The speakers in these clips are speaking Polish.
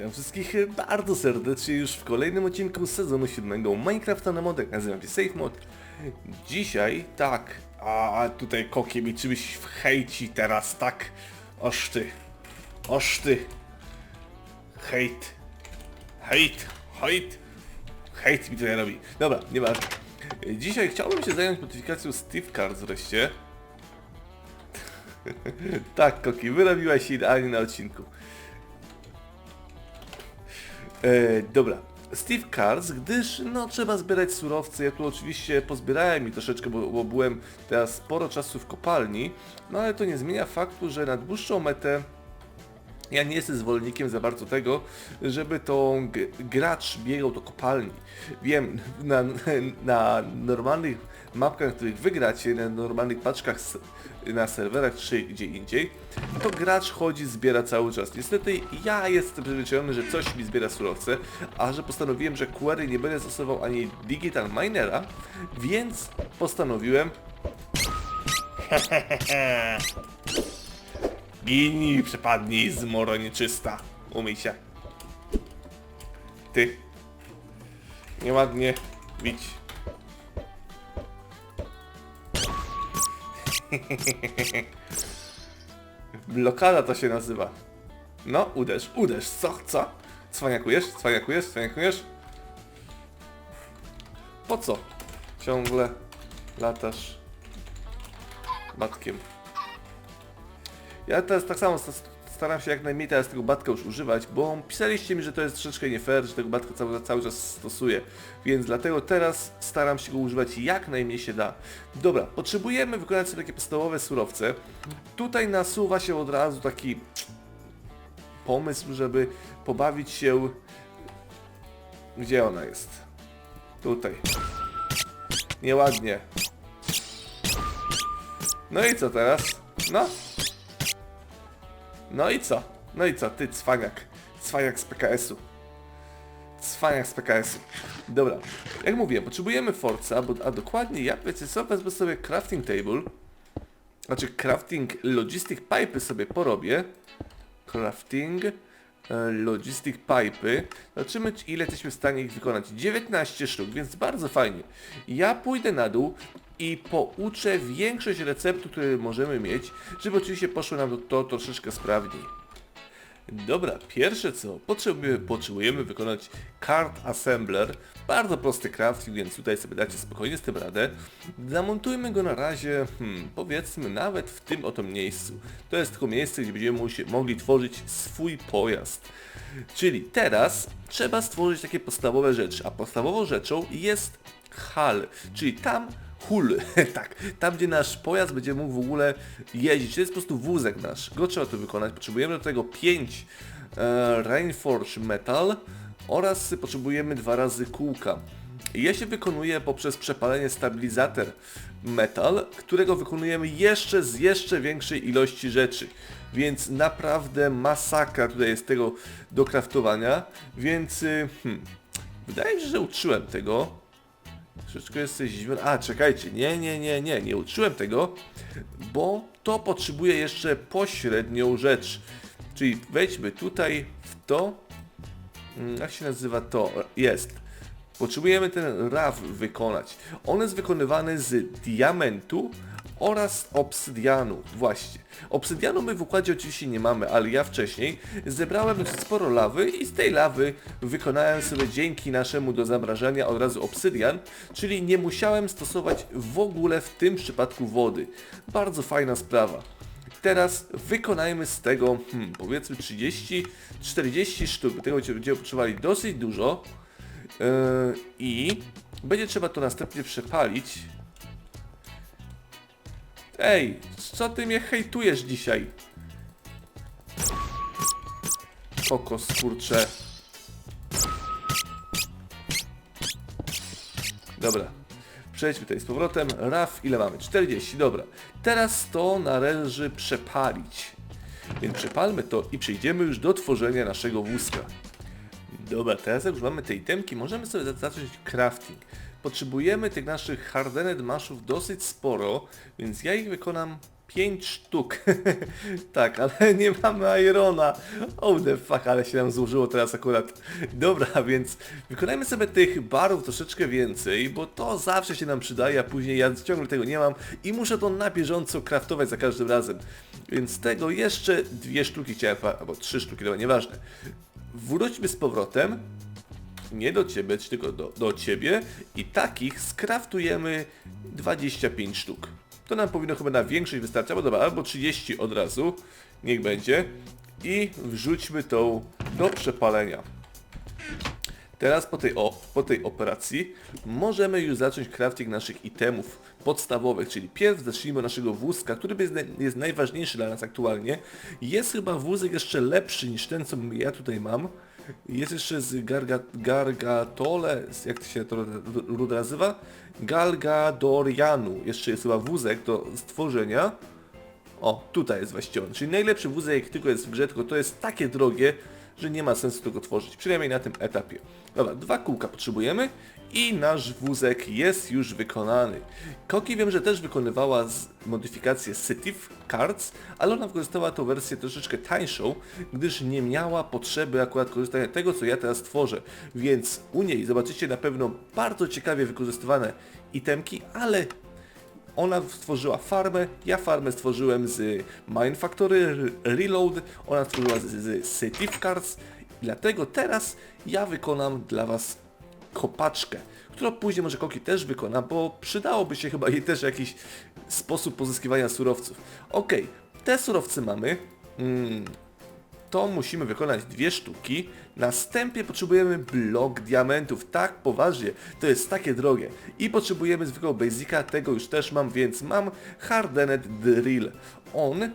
Witam wszystkich bardzo serdecznie już w kolejnym odcinku sezonu 7 Minecrafta na modek. Nazywam się SafeMod. Dzisiaj, tak, a tutaj kokie mi czymś w hejci teraz, tak? Oż ty, oż ty. Hejt, hejt, hejt, hejt mi tutaj robi. Dobra, nieważne. Dzisiaj chciałbym się zająć modyfikacją Steve Cards wreszcie. tak, Koki, wyrobiłaś idealnie na odcinku. E, dobra. Steve Cars, gdyż no trzeba zbierać surowce. Ja tu oczywiście pozbierałem i troszeczkę, bo, bo byłem teraz sporo czasu w kopalni, no ale to nie zmienia faktu, że na dłuższą metę ja nie jestem zwolennikiem za bardzo tego, żeby to gracz biegał do kopalni. Wiem, na, na normalnych mapkach, na których wygracie, na normalnych paczkach na serwerach czy gdzie indziej, to gracz chodzi, zbiera cały czas. Niestety ja jestem przyzwyczajony, że coś mi zbiera surowce, a że postanowiłem, że query nie będę stosował ani Digital Minera, więc postanowiłem Ginij, przepadnij, zmoro nieczysta. Umyj się. Ty. Nieładnie. Bić. Blokada to się nazywa. No, uderz, uderz. Co, co? Cwaniakujesz, cwaniakujesz, cwaniakujesz? Po co? Ciągle latasz matkiem. Ja teraz tak samo staram się jak najmniej teraz tego batka już używać, bo pisaliście mi, że to jest troszeczkę nie fair, że tego batka cały, cały czas stosuję, więc dlatego teraz staram się go używać jak najmniej się da. Dobra, potrzebujemy wykonać sobie takie podstawowe surowce. Tutaj nasuwa się od razu taki pomysł, żeby pobawić się... Gdzie ona jest? Tutaj. Nieładnie. No i co teraz? No, no i co? No i co? Ty, cwaniak. Cwaniak z PKS-u. Cwaniak z PKS-u. Dobra. Jak mówiłem, potrzebujemy Forca, bo, a dokładnie ja, wiecie co, wezmę sobie crafting table. Znaczy crafting logistic pipe sobie porobię. Crafting logistic pipe. Zobaczymy czy- ile jesteśmy w stanie ich wykonać. 19 sztuk, więc bardzo fajnie. Ja pójdę na dół i pouczę większość receptów, które możemy mieć, żeby oczywiście poszło nam to, to troszeczkę sprawniej. Dobra, pierwsze co, potrzebujemy, potrzebujemy wykonać card assembler. Bardzo prosty crafting, więc tutaj sobie dacie spokojnie z tym radę. Zamontujmy go na razie, hmm, powiedzmy nawet w tym oto miejscu. To jest tylko miejsce, gdzie będziemy mogli tworzyć swój pojazd. Czyli teraz trzeba stworzyć takie podstawowe rzeczy, a podstawową rzeczą jest hal, czyli tam hul, tak, tam gdzie nasz pojazd będzie mógł w ogóle jeździć. To jest po prostu wózek nasz, go trzeba to wykonać. Potrzebujemy do tego 5 e, Rainforge Metal oraz potrzebujemy dwa razy kółka. Je się wykonuje poprzez przepalenie stabilizator metal, którego wykonujemy jeszcze z jeszcze większej ilości rzeczy. Więc naprawdę masakra tutaj jest tego do kraftowania, więc y, hmm, wydaje mi się, że uczyłem tego. Troszeczkę jesteś zdziwiony. A, czekajcie, nie, nie, nie, nie, nie uczyłem tego, bo to potrzebuje jeszcze pośrednią rzecz. Czyli wejdźmy tutaj w to. Mm, Jak się nazywa to? Jest. Potrzebujemy ten RAW wykonać. On jest wykonywany z diamentu oraz obsydianu. Właśnie. Obsydianu my w układzie oczywiście nie mamy, ale ja wcześniej zebrałem sporo lawy i z tej lawy wykonałem sobie dzięki naszemu do zamrażania od razu obsydian, czyli nie musiałem stosować w ogóle w tym przypadku wody. Bardzo fajna sprawa. Teraz wykonajmy z tego, hmm, powiedzmy 30-40 sztuk. Tego będziemy potrzebowali dosyć dużo. Yy, I będzie trzeba to następnie przepalić. Ej, co ty mnie hejtujesz dzisiaj? Oko skurcze. Dobra. Przejdźmy tutaj z powrotem. RAF ile mamy? 40, dobra. Teraz to należy przepalić. Więc przepalmy to i przejdziemy już do tworzenia naszego wózka. Dobra, teraz jak już mamy te itemki, możemy sobie za- zacząć crafting. Potrzebujemy tych naszych hardened maszów dosyć sporo, więc ja ich wykonam 5 sztuk. tak, ale nie mamy Irona. Oh the fuck, ale się nam złożyło teraz akurat. Dobra, więc wykonajmy sobie tych barów troszeczkę więcej, bo to zawsze się nam przydaje, a później ja ciągle tego nie mam i muszę to na bieżąco craftować za każdym razem. Więc tego jeszcze dwie sztuki chciałem, albo trzy sztuki, no nieważne. Wróćmy z powrotem nie do ciebie, tylko do, do ciebie i takich skraftujemy 25 sztuk. To nam powinno chyba na większość wystarczyć, bo dobra, albo 30 od razu, niech będzie. I wrzućmy tą do przepalenia. Teraz po tej, o, po tej operacji możemy już zacząć crafting naszych itemów podstawowych, czyli pierw zacznijmy od naszego wózka, który jest, jest najważniejszy dla nas aktualnie. Jest chyba wózek jeszcze lepszy niż ten, co ja tutaj mam. Jest jeszcze z Garga, Gargatole, jak to się to ruda nazywa? Galgadorianu. Jeszcze jest chyba wózek do stworzenia. O, tutaj jest właściwie on. Czyli najlepszy wózek, jaki tylko jest w grze, tylko to jest takie drogie, że nie ma sensu tego tworzyć. Przynajmniej na tym etapie. Dobra, dwa kółka potrzebujemy i nasz wózek jest już wykonany. Koki wiem, że też wykonywała modyfikację Citiv Cards, ale ona wykorzystała tą wersję troszeczkę tańszą, gdyż nie miała potrzeby akurat korzystania tego, co ja teraz tworzę. Więc u niej zobaczycie na pewno bardzo ciekawie wykorzystywane itemki, ale ona stworzyła farmę, ja farmę stworzyłem z Mine Factory Re- Reload, ona stworzyła z, z Citive Cards, dlatego teraz ja wykonam dla Was kopaczkę, którą później może Koki też wykona, bo przydałoby się chyba jej też jakiś sposób pozyskiwania surowców. Ok, te surowce mamy. Mm, to musimy wykonać dwie sztuki. Następnie potrzebujemy blok diamentów. Tak, poważnie, to jest takie drogie. I potrzebujemy zwykłego basica, tego już też mam, więc mam Hardened Drill. On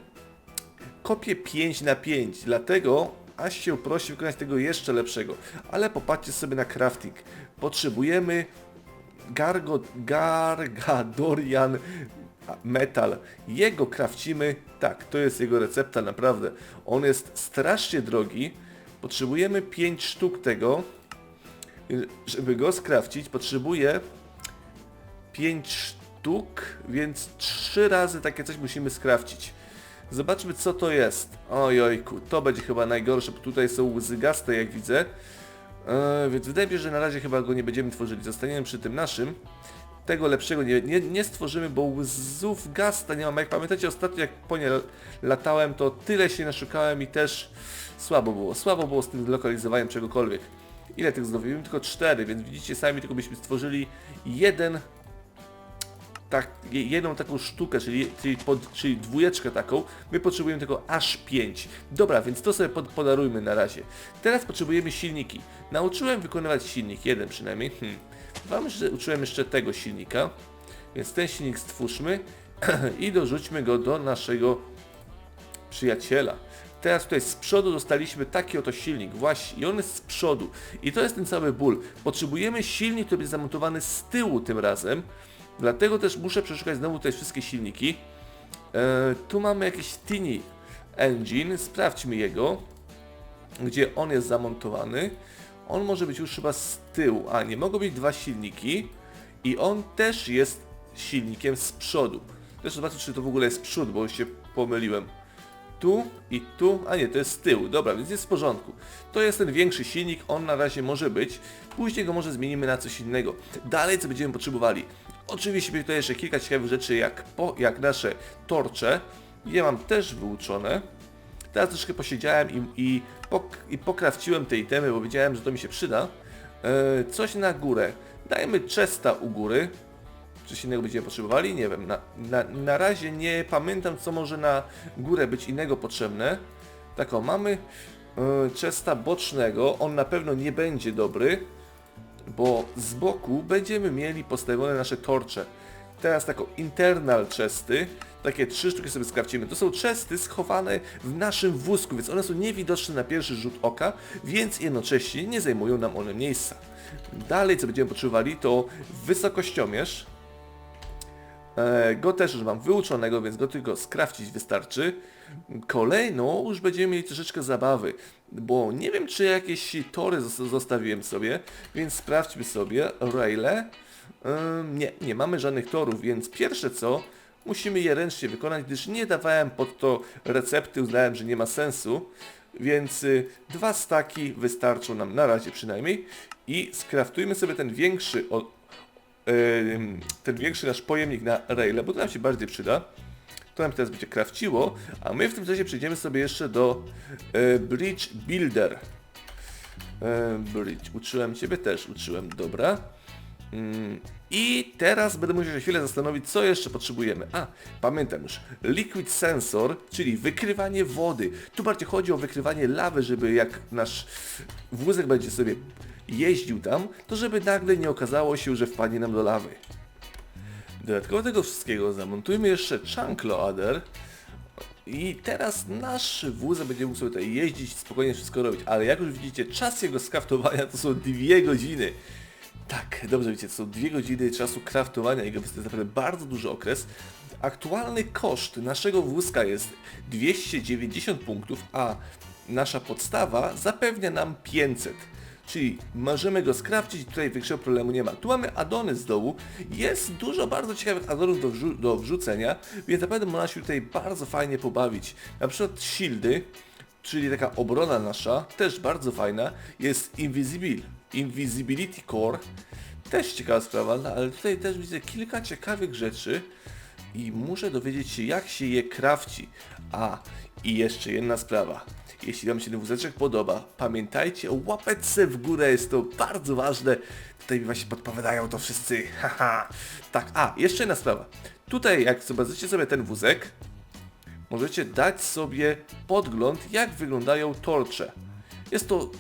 kopie 5 na 5, dlatego aż się prosi wykonać tego jeszcze lepszego. Ale popatrzcie sobie na crafting. Potrzebujemy Gargo, Gargadorian Metal. Jego krawcimy, tak, to jest jego recepta naprawdę. On jest strasznie drogi. Potrzebujemy 5 sztuk tego. Żeby go skrawcić, potrzebuję 5 sztuk, więc 3 razy takie coś musimy skrawcić. Zobaczmy co to jest. Ojojku, to będzie chyba najgorsze, bo tutaj są łzy gaste jak widzę. Eee, więc wydaje mi się, że na razie chyba go nie będziemy tworzyli. Zostaniemy przy tym naszym. Tego lepszego nie, nie, nie stworzymy, bo łzów gasta nie mam. Jak pamiętacie ostatnio jak po nie latałem, to tyle się naszukałem i też słabo było. Słabo było z tym lokalizowaniem czegokolwiek. Ile tych zdobyłem? Tylko cztery, więc widzicie sami tylko byśmy stworzyli jeden tak, je- jedną taką sztukę, czyli, czyli, pod, czyli dwójeczkę taką, my potrzebujemy tego aż 5. Dobra, więc to sobie pod, podarujmy na razie. Teraz potrzebujemy silniki. Nauczyłem wykonywać silnik, jeden przynajmniej. Hmm. Wam, że uczyłem jeszcze tego silnika, więc ten silnik stwórzmy i dorzućmy go do naszego przyjaciela. Teraz tutaj z przodu dostaliśmy taki oto silnik, właśnie, i on jest z przodu. I to jest ten cały ból. Potrzebujemy silnik, który będzie zamontowany z tyłu tym razem, dlatego też muszę przeszukać znowu te wszystkie silniki. E, tu mamy jakiś Tiny Engine, sprawdźmy jego, gdzie on jest zamontowany. On może być już chyba z tyłu, a nie mogą być dwa silniki i on też jest silnikiem z przodu. Też zobaczę, czy to w ogóle jest przód, bo się pomyliłem tu i tu, a nie, to jest z tyłu, dobra, więc jest w porządku. To jest ten większy silnik, on na razie może być, później go może zmienimy na coś innego. Dalej co będziemy potrzebowali? Oczywiście będzie tutaj jeszcze kilka ciekawych rzeczy, jak, po, jak nasze torcze, je mam też wyuczone. Teraz troszkę posiedziałem i, i, pok, i pokrawciłem te itemy, bo wiedziałem, że to mi się przyda. E, coś na górę. Dajmy chesta u góry. Coś innego będziemy potrzebowali? Nie wiem. Na, na, na razie nie pamiętam, co może na górę być innego potrzebne. Tak o, mamy chesta bocznego. On na pewno nie będzie dobry, bo z boku będziemy mieli postawione nasze torcze. Teraz taką internal chesty, takie trzy sztuki sobie skrawcimy. To są chesty schowane w naszym wózku, więc one są niewidoczne na pierwszy rzut oka, więc jednocześnie nie zajmują nam one miejsca. Dalej, co będziemy potrzebowali, to wysokościomierz. E, Go też już mam wyuczonego, więc go tylko skrawcić wystarczy. Kolejną już będziemy mieli troszeczkę zabawy, bo nie wiem czy jakieś tory zos- zostawiłem sobie, więc sprawdźmy sobie. Raile. Ym, nie, nie mamy żadnych torów, więc pierwsze co, musimy je ręcznie wykonać, gdyż nie dawałem pod to recepty, uznałem, że nie ma sensu, więc y, dwa staki wystarczą nam na razie przynajmniej i skraftujmy sobie ten większy, ten większy nasz pojemnik na raile, bo to nam się bardziej przyda. To nam teraz będzie krawciło, a my w tym czasie przejdziemy sobie jeszcze do e, Bridge Builder. E, bridge, uczyłem Ciebie też, uczyłem, dobra. I teraz będę musiał się chwilę zastanowić, co jeszcze potrzebujemy. A, pamiętam już. Liquid Sensor, czyli wykrywanie wody. Tu bardziej chodzi o wykrywanie lawy, żeby jak nasz wózek będzie sobie jeździł tam, to żeby nagle nie okazało się, że wpadnie nam do lawy. Dodatkowo tego wszystkiego zamontujmy jeszcze chunk loader i teraz nasz wózek będzie mógł sobie tutaj jeździć, spokojnie wszystko robić, ale jak już widzicie, czas jego skraftowania to są dwie godziny. Tak, dobrze widzicie, to są dwie godziny czasu kraftowania jego, więc to jest naprawdę bardzo duży okres. Aktualny koszt naszego wózka jest 290 punktów, a nasza podstawa zapewnia nam 500. Czyli możemy go skrawcić, tutaj większego problemu nie ma. Tu mamy adony z dołu, jest dużo bardzo ciekawych adonów do, wrzu- do wrzucenia, więc naprawdę można się tutaj bardzo fajnie pobawić. Na przykład shieldy, czyli taka obrona nasza, też bardzo fajna, jest Invisible, Invisibility Core, też ciekawa sprawa, no, ale tutaj też widzę kilka ciekawych rzeczy i muszę dowiedzieć się jak się je krawci. A, i jeszcze jedna sprawa. Jeśli Wam się ten wózeczek podoba, pamiętajcie o łapeczce w górę, jest to bardzo ważne. Tutaj mi właśnie podpowiadają to wszyscy, haha. Tak, a, jeszcze jedna sprawa. Tutaj jak zobaczycie sobie ten wózek, możecie dać sobie podgląd, jak wyglądają torcze. Jest to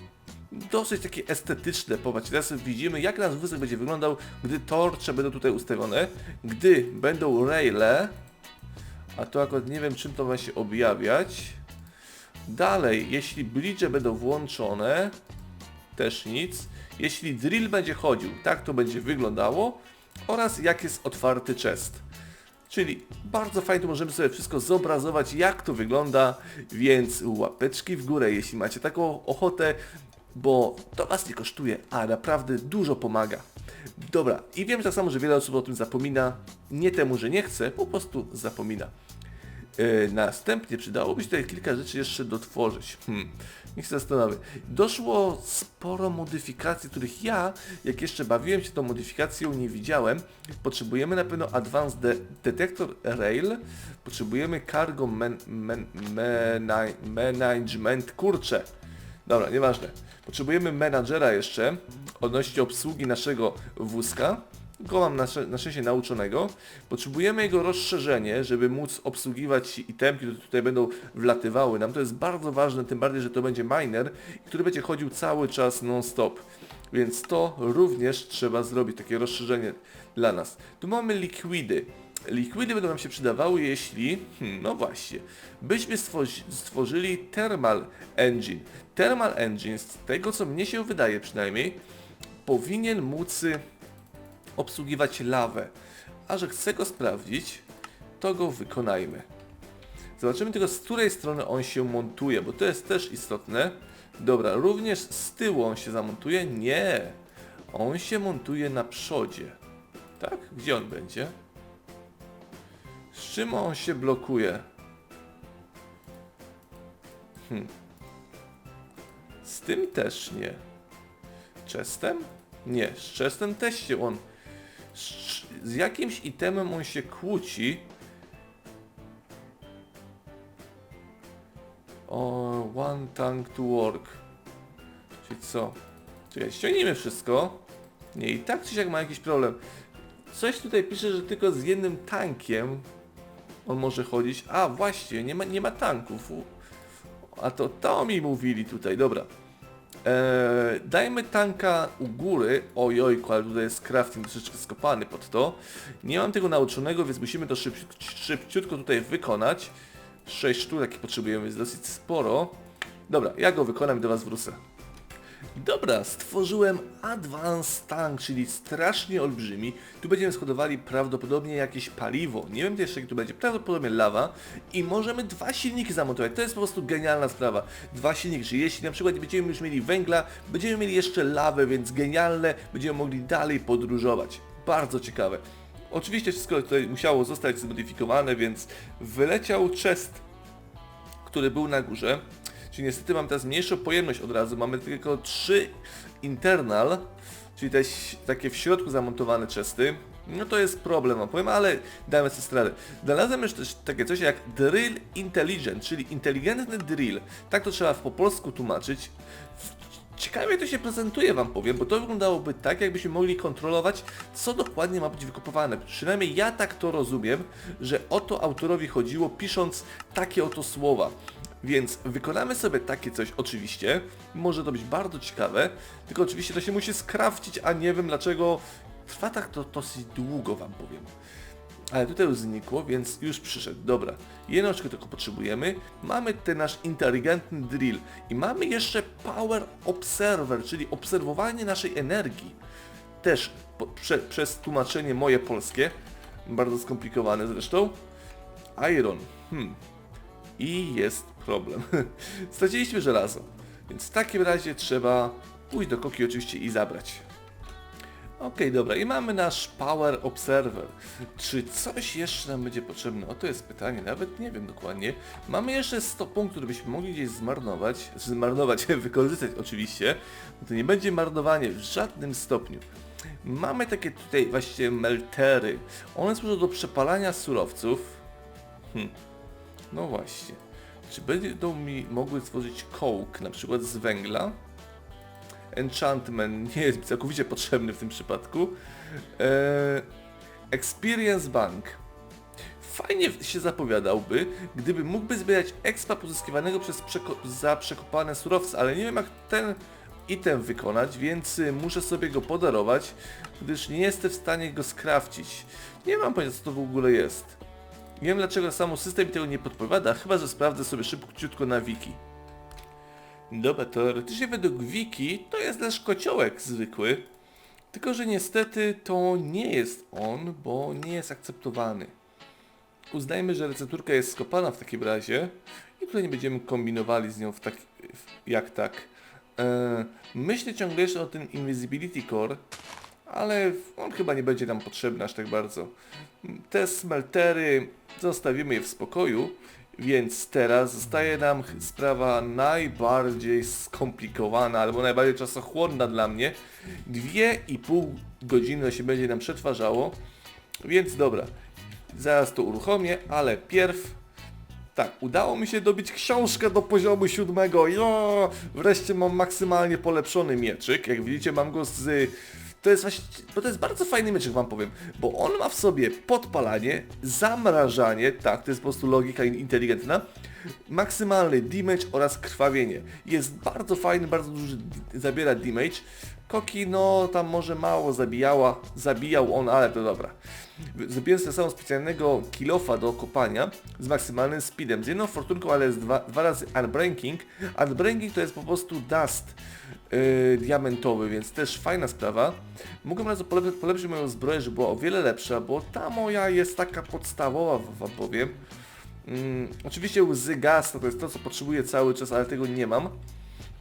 dosyć takie estetyczne. Popatrzcie, teraz widzimy, jak nasz wózek będzie wyglądał, gdy torcze będą tutaj ustawione, gdy będą raile, a to akurat nie wiem, czym to ma się objawiać. Dalej, jeśli bridge będą włączone, też nic. Jeśli drill będzie chodził, tak to będzie wyglądało. Oraz jak jest otwarty chest. Czyli bardzo fajnie możemy sobie wszystko zobrazować, jak to wygląda, więc łapeczki w górę, jeśli macie taką ochotę, bo to Was nie kosztuje, a naprawdę dużo pomaga. Dobra, i wiem tak samo, że wiele osób o tym zapomina, nie temu, że nie chce, po prostu zapomina. E, Następnie przydałoby się tutaj kilka rzeczy jeszcze dotworzyć. Hmm. Niech się zastanowię. Doszło sporo modyfikacji, których ja, jak jeszcze bawiłem się tą modyfikacją, nie widziałem. Potrzebujemy na pewno Advanced De Detector Rail, potrzebujemy Cargo man man mana- Management, kurcze. Dobra, nieważne. Potrzebujemy menadżera jeszcze odnośnie obsługi naszego wózka. Go mam na, na szczęście nauczonego. Potrzebujemy jego rozszerzenie, żeby móc obsługiwać itemki, które tutaj będą wlatywały nam. To jest bardzo ważne, tym bardziej, że to będzie miner, który będzie chodził cały czas non-stop. Więc to również trzeba zrobić, takie rozszerzenie dla nas. Tu mamy likwidy. Likwidy będą nam się przydawały, jeśli, hmm, no właśnie, byśmy stworzy, stworzyli Thermal Engine. Thermal Engine, z tego co mnie się wydaje przynajmniej, powinien móc y, obsługiwać lawę. A że chcę go sprawdzić, to go wykonajmy. Zobaczymy tylko z której strony on się montuje, bo to jest też istotne. Dobra, również z tyłu on się zamontuje? Nie. On się montuje na przodzie. Tak? Gdzie on będzie? Z czym on się blokuje? Hmm. Z tym też nie. Chestem? Nie, z chestem też się on... Z, z jakimś itemem on się kłóci. O, one tank to work. Czyli co? Czekaj, ściągnijmy wszystko. Nie, i tak czy siak ma jakiś problem. Coś tutaj pisze, że tylko z jednym tankiem on może chodzić. A, właśnie, nie ma, nie ma tanków. A to to mi mówili tutaj, dobra. Eee, dajmy tanka u góry. Ojojku, ale tutaj jest crafting troszeczkę skopany pod to. Nie mam tego nauczonego, więc musimy to szyb, szybciutko tutaj wykonać. 6 sztuk takich potrzebujemy, więc dosyć sporo. Dobra, ja go wykonam i do Was wrócę. Dobra, stworzyłem Advanced Tank, czyli strasznie olbrzymi. Tu będziemy schodowali prawdopodobnie jakieś paliwo. Nie wiem jeszcze, jakie tu będzie. Prawdopodobnie lawa. I możemy dwa silniki zamontować. To jest po prostu genialna sprawa. Dwa silniki, czyli jeśli na przykład będziemy już mieli węgla, będziemy mieli jeszcze lawę, więc genialne. Będziemy mogli dalej podróżować. Bardzo ciekawe. Oczywiście wszystko tutaj musiało zostać zmodyfikowane, więc wyleciał chest, który był na górze. Czyli niestety mam teraz mniejszą pojemność od razu. Mamy tylko 3 internal, czyli te takie w środku zamontowane chesty. No to jest problem, wam powiem, ale damy sobie radę. Znalazłem też takie coś jak Drill Intelligent, czyli inteligentny drill. Tak to trzeba po polsku tłumaczyć. Ciekawie to się prezentuje wam powiem, bo to wyglądałoby tak, jakbyśmy mogli kontrolować, co dokładnie ma być wykopywane. Przynajmniej ja tak to rozumiem, że o to autorowi chodziło, pisząc takie oto słowa. Więc wykonamy sobie takie coś oczywiście, może to być bardzo ciekawe, tylko oczywiście to się musi skrawcić, a nie wiem dlaczego trwa tak to dosyć długo wam powiem. Ale tutaj już znikło, więc już przyszedł. Dobra, jedną rzecz tylko potrzebujemy. Mamy ten nasz inteligentny drill i mamy jeszcze Power Observer, czyli obserwowanie naszej energii. Też po, prze, przez tłumaczenie moje polskie, bardzo skomplikowane zresztą. Iron, hmm. I jest problem. Straciliśmy żelazo, więc w takim razie trzeba pójść do koki oczywiście i zabrać. Okej, dobra, i mamy nasz Power Observer. Czy coś jeszcze nam będzie potrzebne? O to jest pytanie, nawet nie wiem dokładnie. Mamy jeszcze 100 punktów, które byśmy mogli gdzieś zmarnować. Zmarnować, wykorzystać oczywiście. To nie będzie marnowanie w żadnym stopniu. Mamy takie tutaj właśnie meltery. One służą do przepalania surowców. Hm. No właśnie. Czy będą mi mogły stworzyć coke, na przykład z węgla? Enchantment nie jest całkowicie potrzebny w tym przypadku. Eee, Experience Bank. Fajnie się zapowiadałby, gdyby mógłby zbierać expa pozyskiwanego przez przeko- za przekopane surowce, ale nie wiem jak ten item wykonać, więc y, muszę sobie go podarować, gdyż nie jestem w stanie go skrafcić. Nie mam pojęcia co to w ogóle jest. Nie wiem dlaczego sam system tego nie podpowiada, chyba że sprawdzę sobie szybciutko na wiki. Dobra, teoretycznie według wiki to jest nasz kociołek zwykły, tylko że niestety to nie jest on, bo nie jest akceptowany. Uznajmy, że recepturka jest skopana w takim razie i tutaj nie będziemy kombinowali z nią w tak, jak tak. E, myślę ciągle jeszcze o tym Invisibility Core, ale on chyba nie będzie nam potrzebny aż tak bardzo. Te smeltery zostawimy je w spokoju, więc teraz zostaje nam sprawa najbardziej skomplikowana, albo najbardziej czasochłonna dla mnie. Dwie i pół godziny się będzie nam przetwarzało, więc dobra, zaraz to uruchomię, ale pierw tak, udało mi się dobić książkę do poziomu siódmego. Jo, wreszcie mam maksymalnie polepszony mieczyk. Jak widzicie, mam go z. To jest właśnie. Bo to jest bardzo fajny mieczyk, wam powiem. Bo on ma w sobie podpalanie, zamrażanie, tak, to jest po prostu logika in- inteligentna. Maksymalny damage oraz krwawienie. Jest bardzo fajny, bardzo duży zabiera damage. Koki, no tam może mało zabijała, zabijał on, ale to dobra. Zrobiłem sobie samą specjalnego kilofa do kopania z maksymalnym speedem. Z jedną fortunką, ale z dwa, dwa razy unbreaking. Unbreaking to jest po prostu dust yy, diamentowy, więc też fajna sprawa. Mógłbym razu polep polepszyć moją zbroję, żeby była o wiele lepsza, bo ta moja jest taka podstawowa, wam powiem. Mm, oczywiście łzy gaz to jest to, co potrzebuję cały czas, ale tego nie mam.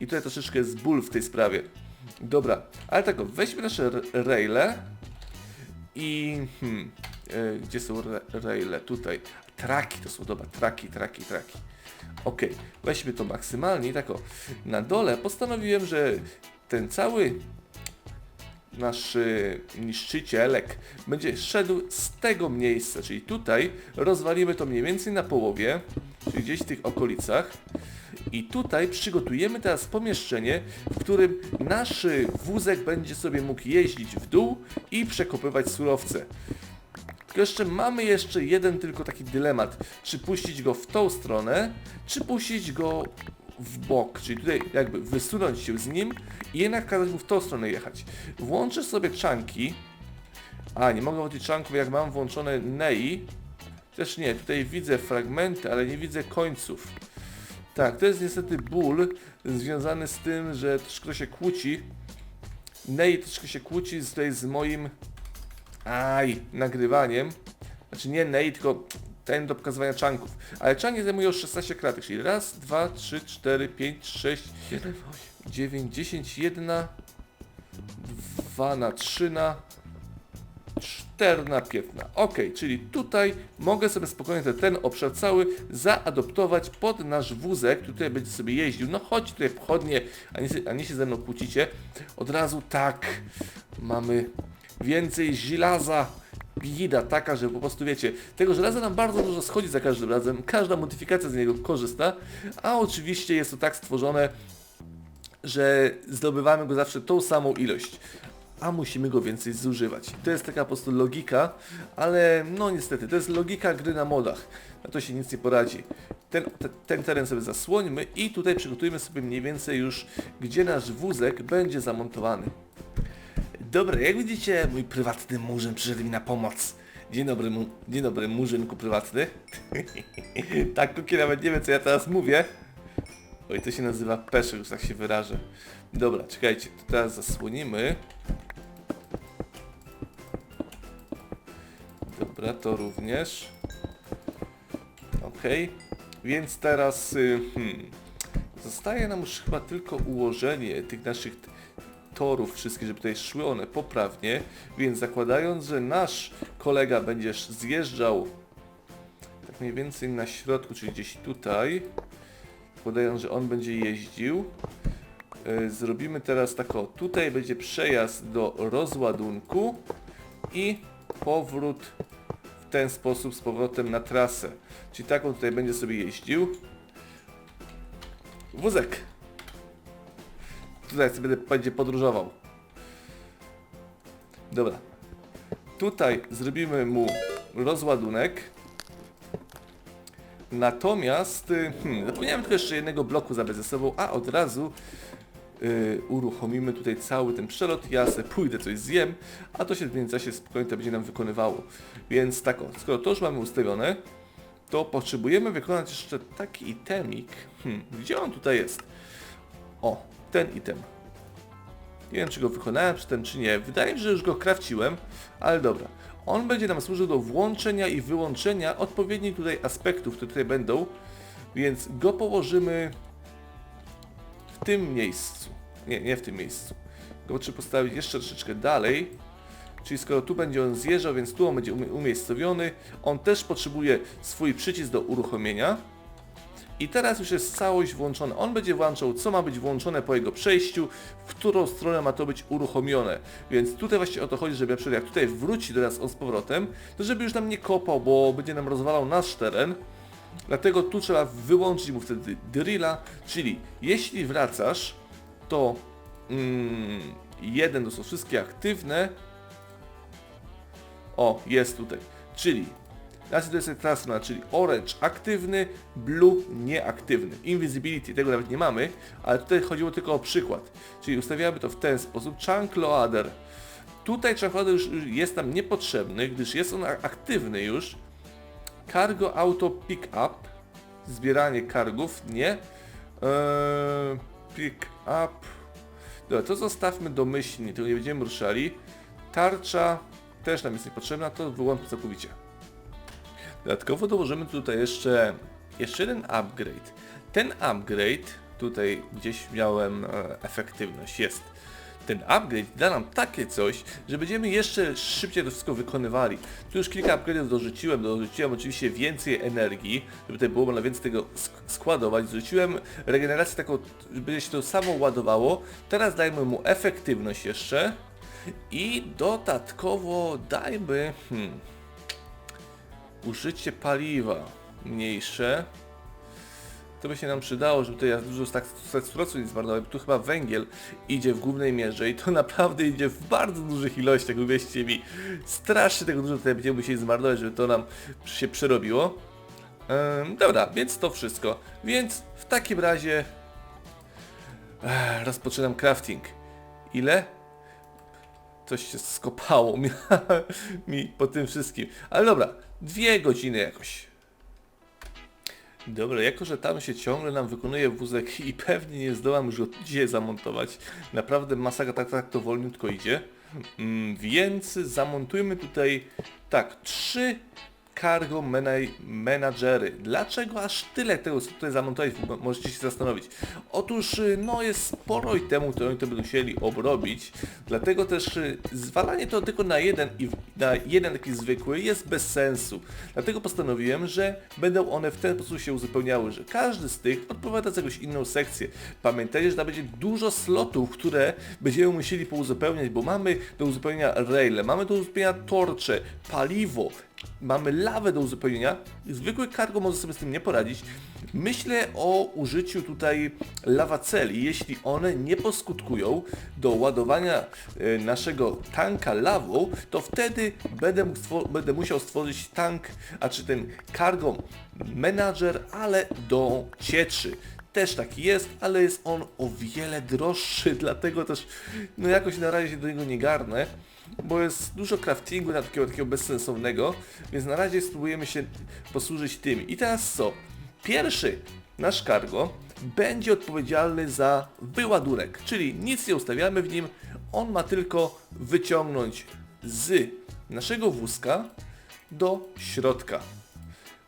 I tutaj troszeczkę jest ból w tej sprawie. Dobra, ale tak, weźmy nasze raile i... Hmm, e, gdzie są raile? Tutaj. Traki to są, dobra, traki, traki, traki. Okej, weźmy to maksymalnie i tak o. Na dole postanowiłem, że ten cały nasz y, niszczycielek będzie szedł z tego miejsca, czyli tutaj rozwalimy to mniej więcej na połowie, czyli gdzieś w tych okolicach. I tutaj przygotujemy teraz pomieszczenie, w którym nasz wózek będzie sobie mógł jeździć w dół i przekopywać surowce. Tylko jeszcze mamy jeszcze jeden tylko taki dylemat, czy puścić go w tą stronę, czy puścić go w bok, czyli tutaj jakby wysunąć się z nim i jednak kazać mu w tą stronę jechać. Włączę sobie czanki, a nie mogę włączyć czanków jak mam włączone NEI, też nie, tutaj widzę fragmenty, ale nie widzę końców. Tak, to jest niestety ból związany z tym, że troszkę się kłóci. NEI troszkę się kłóci z, tutaj z moim aj, nagrywaniem. Znaczy nie NEI, tylko ten do pokazywania czanków. Ale czanki zajmują 16 kratek, czyli raz, dwa, trzy, cztery, pięć, sześć, siedem, osiem, dziewięć, dziesięć, jedna, dwa na trzy na, cz- czterna piętna. Ok, czyli tutaj mogę sobie spokojnie ten, ten obszar cały zaadoptować pod nasz wózek, tutaj będzie sobie jeździł. No chodź tutaj pochodnie, a nie, a nie się ze mną kłócicie. Od razu tak, mamy więcej żelaza. Bida taka, że po prostu wiecie, tego żelaza nam bardzo dużo schodzi za każdym razem, każda modyfikacja z niego korzysta, a oczywiście jest to tak stworzone, że zdobywamy go zawsze tą samą ilość, a musimy go więcej zużywać. To jest taka po prostu logika, ale no niestety, to jest logika gry na modach. Na to się nic nie poradzi. Ten, te, ten teren sobie zasłońmy i tutaj przygotujmy sobie mniej więcej już, gdzie nasz wózek będzie zamontowany. Dobra, jak widzicie, mój prywatny murzyn przyszedł mi na pomoc. Dzień dobry, mu, dzień dobry murzynku prywatny. tak, Kuki nawet nie wie, co ja teraz mówię. Oj, to się nazywa peszek, już tak się wyrażę. Dobra, czekajcie, to teraz zasłonimy. Dobra, to również. Okej, więc teraz y, hmm, zostaje nam już chyba tylko ułożenie tych naszych torów wszystkich, żeby tutaj szły one poprawnie, więc zakładając, że nasz kolega będzie zjeżdżał tak mniej więcej na środku, czyli gdzieś tutaj, zakładając, że on będzie jeździł, zrobimy teraz tak o, tutaj będzie przejazd do rozładunku i powrót w ten sposób z powrotem na trasę. Czyli tak on tutaj będzie sobie jeździł. Wózek. Tutaj sobie będzie podróżował. Dobra. Tutaj zrobimy mu rozładunek. Natomiast, y, hmm, zapomniałem tylko jeszcze jednego bloku zabrać ze sobą, a od razu y, uruchomimy tutaj cały ten przelot. Ja se pójdę coś zjem, a to się w międzyczasie spokojnie to będzie nam wykonywało. Więc tak o, skoro to już mamy ustawione, to potrzebujemy wykonać jeszcze taki itemik. Hmm, gdzie on tutaj jest? O, ten item. Nie wiem, czy go wykonałem przy tym, czy nie. Wydaje mi się, że już go krawciłem, ale dobra. On będzie nam służył do włączenia i wyłączenia odpowiednich tutaj aspektów, które tutaj będą, więc go położymy tym miejscu. Nie, nie w tym miejscu. Go trzeba postawić jeszcze troszeczkę dalej. Czyli skoro tu będzie on zjeżdżał, więc tu on będzie umie- umiejscowiony. On też potrzebuje swój przycisk do uruchomienia. I teraz już jest całość włączona. On będzie włączał, co ma być włączone po jego przejściu, w którą stronę ma to być uruchomione. Więc tutaj właśnie o to chodzi, żeby jak tutaj wróci do nas on z powrotem, to żeby już nam nie kopał, bo będzie nam rozwalał nasz teren. Dlatego tu trzeba wyłączyć mu wtedy drilla, czyli jeśli wracasz, to mm, jeden to są wszystkie aktywne. O, jest tutaj. Czyli znaczy to jest strona, czyli orange aktywny, blue nieaktywny. Invisibility, tego nawet nie mamy, ale tutaj chodziło tylko o przykład. Czyli ustawiamy to w ten sposób. Chunk loader. Tutaj chunk loader już jest nam niepotrzebny, gdyż jest on aktywny już. Cargo auto pick up. Zbieranie kargów, nie. Eee, pick up. Dobra, to zostawmy domyślnie, tego nie będziemy ruszali. Tarcza też nam jest niepotrzebna, to wyłączmy całkowicie. Dodatkowo dołożymy tutaj jeszcze, jeszcze jeden upgrade. Ten upgrade, tutaj gdzieś miałem e, efektywność, jest. Ten upgrade da nam takie coś, że będziemy jeszcze szybciej to wszystko wykonywali. Tu już kilka upgrade'ów dorzuciłem, dorzuciłem oczywiście więcej energii, żeby tutaj było można więcej tego sk- składować. Dorzuciłem regenerację taką, żeby się to samo ładowało. Teraz dajmy mu efektywność jeszcze. I dodatkowo dajmy... Hmm, użycie paliwa mniejsze. To by się nam przydało, żeby tutaj dużo tak surowców nie zmarnować, bo tu chyba węgiel idzie w głównej mierze i to naprawdę idzie w bardzo dużych ilościach, uwierzcie mi. Strasznie tego dużo tutaj będziemy musieli zmarnować, żeby to nam się przerobiło. Dobra, więc to wszystko. Więc w takim razie Ech, rozpoczynam crafting. Ile? Coś się skopało mi, mi po tym wszystkim. Ale dobra, dwie godziny jakoś. Dobra, jako że tam się ciągle nam wykonuje wózek i pewnie nie zdołam już go dzisiaj zamontować, naprawdę masakra tak, tak to wolniutko idzie, mm, więc zamontujmy tutaj tak, trzy cargo menadżery. Dlaczego aż tyle tego tutaj zamontowali? Mo- Możecie się zastanowić. Otóż y, no jest sporo temu, które oni to będą musieli obrobić, dlatego też y, zwalanie to tylko na jeden i na jeden taki zwykły jest bez sensu. Dlatego postanowiłem, że będą one w ten sposób się uzupełniały, że każdy z tych odpowiada za jakąś inną sekcję. Pamiętajcie, że tam będzie dużo slotów, które będziemy musieli pouzupełniać, bo mamy do uzupełnienia raile, mamy do uzupełnienia torcze, paliwo, mamy lawę do uzupełnienia. Zwykły cargo może sobie z tym nie poradzić. Myślę o użyciu tutaj lawaceli, jeśli one nie poskutkują do ładowania e, naszego tanka lawą, to wtedy będę, będę musiał stworzyć tank, a czy ten cargo menadżer, ale do cieczy. Też taki jest, ale jest on o wiele droższy, dlatego też no jakoś na razie się do niego nie garnę, bo jest dużo craftingu na takiego, takiego bezsensownego, więc na razie spróbujemy się posłużyć tym. I teraz co? Pierwszy nasz cargo będzie odpowiedzialny za wyładunek, czyli nic nie ustawiamy w nim, on ma tylko wyciągnąć z naszego wózka do środka.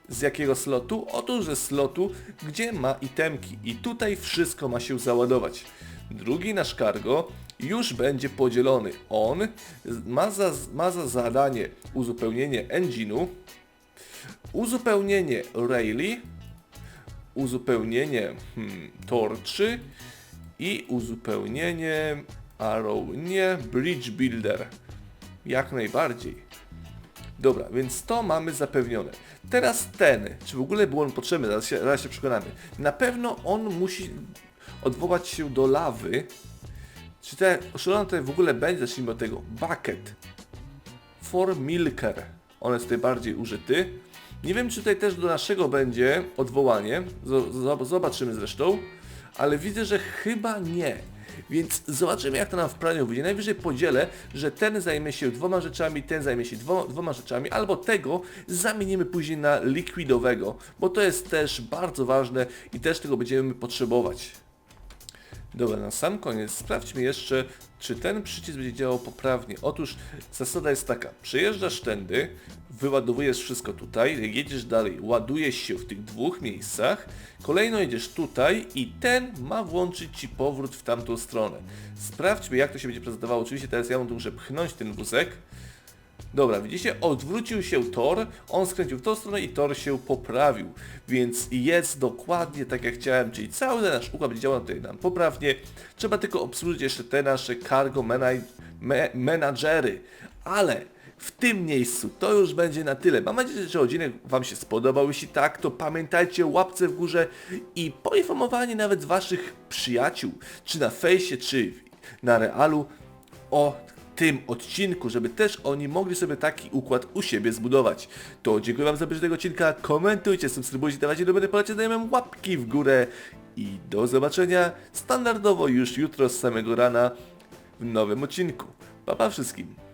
Z jakiego slotu? Otóż ze slotu, gdzie ma itemki i tutaj wszystko ma się załadować. Drugi nasz cargo już będzie podzielony. On ma za, ma za zadanie uzupełnienie engine'u, uzupełnienie raili, uzupełnienie hmm, torczy i uzupełnienie arrow, nie, bridge builder. Jak najbardziej. Dobra, więc to mamy zapewnione. Teraz ten, czy w ogóle był on potrzebny, zaraz się, zaraz się przekonamy. Na pewno on musi odwołać się do lawy. Czy ten oszalony tutaj w ogóle będzie, zacznijmy od tego. Bucket. For Milker. On jest tutaj bardziej użyty. Nie wiem, czy tutaj też do naszego będzie odwołanie. Zobaczymy zresztą. Ale widzę, że chyba nie. Więc zobaczymy jak to nam w praniu wyjdzie. Najwyżej podzielę, że ten zajmie się dwoma rzeczami, ten zajmie się dwoma, dwoma rzeczami, albo tego zamienimy później na likwidowego, bo to jest też bardzo ważne i też tego będziemy potrzebować. Dobra, na sam koniec sprawdźmy jeszcze, czy ten przycisk będzie działał poprawnie. Otóż zasada jest taka, przejeżdżasz tędy, wyładowujesz wszystko tutaj, jedziesz dalej, ładujesz się w tych dwóch miejscach, kolejno jedziesz tutaj i ten ma włączyć Ci powrót w tamtą stronę. Sprawdźmy jak to się będzie prezentowało. Oczywiście teraz ja mu muszę pchnąć ten wózek. Dobra, widzicie, odwrócił się tor, on skręcił w tą stronę i tor się poprawił, więc jest dokładnie tak jak chciałem, czyli cały ten nasz układ działał tutaj nam poprawnie. Trzeba tylko obsłużyć jeszcze te nasze cargo menadżery, ale w tym miejscu to już będzie na tyle. Mam nadzieję, że odcinek Wam się spodobał. Jeśli tak, to pamiętajcie łapce w górze i poinformowanie nawet Waszych przyjaciół, czy na fejsie, czy na realu o tym odcinku, żeby też oni mogli sobie taki układ u siebie zbudować. To dziękuję Wam za obejrzenie tego odcinka, komentujcie, subskrybujcie, dawajcie do mnie, polecie znajomym łapki w górę i do zobaczenia standardowo już jutro z samego rana w nowym odcinku. Pa pa wszystkim!